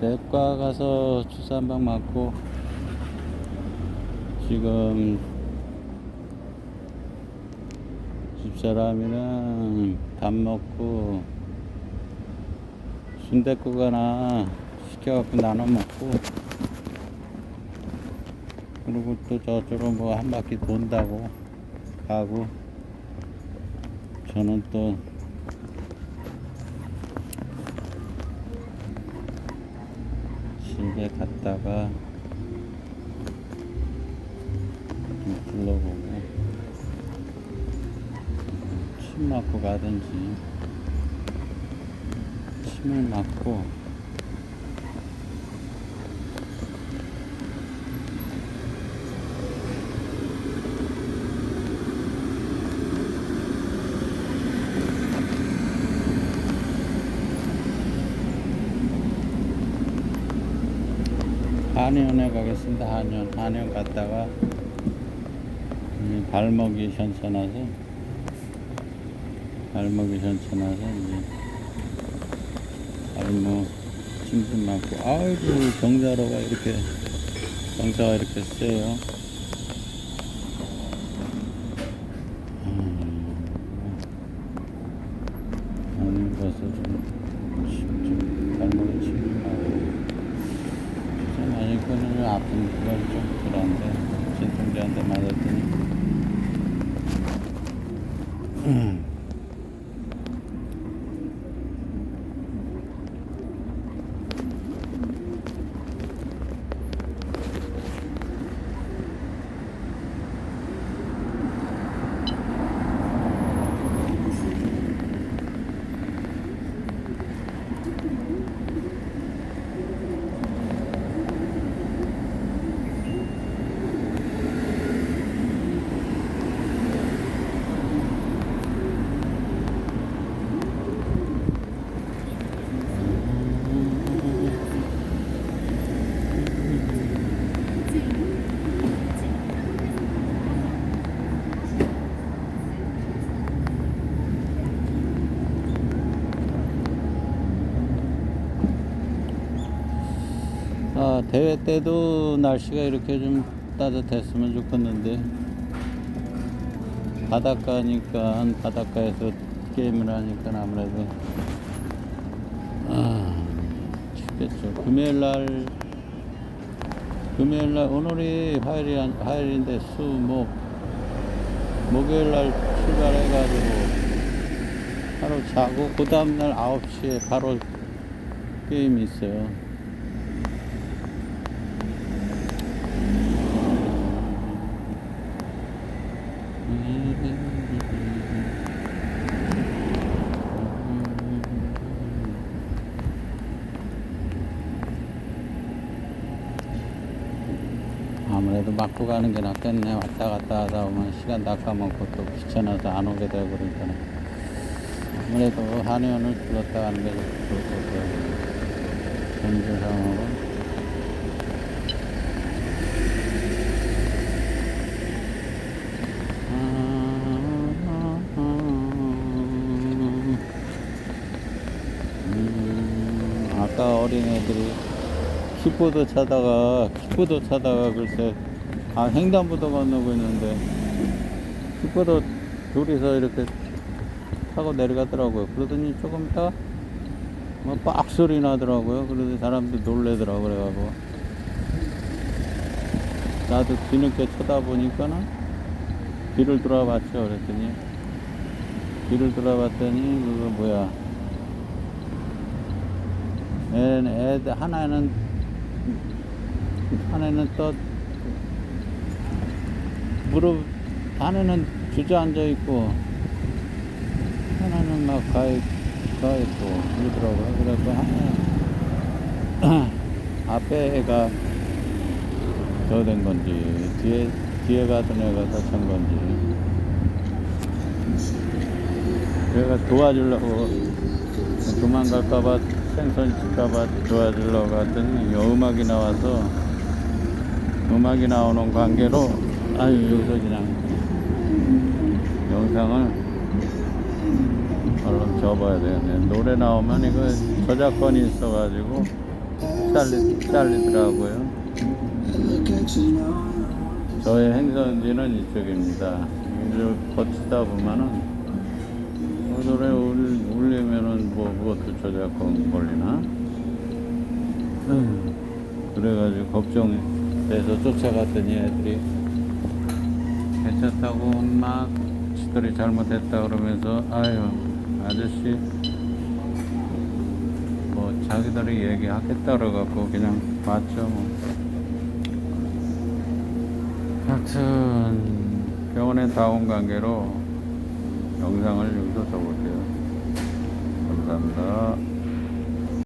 내과 가서 주사 한 방 맞고 지금 집사람이랑 밥 먹고 순댓국 하나 시켜갖고 나눠 먹고 그리고 또 저쪽으로 뭐 한 바퀴 돈다고 가고 저는 또 집에 갔다가 좀 둘러보고 침 맞고 가든지 침을 맞고 한의원에 가겠습니다. 한의원 한의원 갔다가 이 발목이 현쳐나서 발목이 현쳐나서 이제 발목 찜좀 맞고 아이고 경자로가 이렇게 경자가 이렇게 세요. 음, 가서 좀, 침 좀, 발목에 침좀 맞고 좀 많이 끄는 아픈 기분이 좀 덜한데 진통제한테 맞았더니 음. 아, 대회 때도 날씨가 이렇게 좀 따뜻했으면 좋겠는데 바닷가니까 바닷가에서 게임을 하니까 아무래도 아, 춥겠죠. 금요일 날 금요일 날 오늘이 화요일이 안- 화요일인데 수, 목 목요일 날 출발해 가지고 하루 자고 그 다음 날 9시에 바로 게임이 있어요. 아무래도 맞고 가는 게 낫겠네. 왔다 갔다 하다 보면 시간 다 까먹고 또 귀찮아서 안 오게 되고 그러니까. 아무래도 한의원을 들렀다 가는 게 좋을 것 같아요. 전주상으로. 음, 아까 어린애들이 킥보드 차다가 킥보드 차다가 글쎄 아 횡단보도 건너고 있는데 킥보드 둘이서 이렇게 타고 내려가더라고요. 그러더니 조금 있다가 뭐빡 소리 나더라고요. 그래서 사람들 놀래더라고 그래가지고 나도 뒤늦게 쳐다보니까는 뒤를 돌아봤죠. 그랬더니 뒤를 돌아봤더니 그거 뭐야 애는 애들 하나는 하나는 또 무릎 하나는 주저앉아 있고 하나는 막 가, 가 있고 그러더라고요. 그래서 하나 앞에 애가 더 된 건지 뒤에 뒤에 가던 애가 다친 건지 내가 도와주려고 도망갈까봐 생선 칠까봐 도와주려고 했더니 요 음악이 나와서 음악이 나오는 관계로 아유 여기서 그냥 영상을 얼른 접어야 되겠네 노래 나오면 이거 저작권이 있어가지고 잘리, 잘리더라고요. 저의 행선지는 이쪽입니다. 이쪽 거치다 보면은 그 노래 울, 울리면은 뭐 그것도 저작권 걸리나? 음, 그래가지고 걱정 돼서 쫓아갔더니 애들이 괜찮다고 막 지들이 잘못했다 그러면서 아유 아저씨 뭐 자기들이 얘기하겠다 그래갖고 그냥 맞죠 뭐. 하여튼 병원에 다온 관계로 영상을 여기서 써볼게요. 감사합니다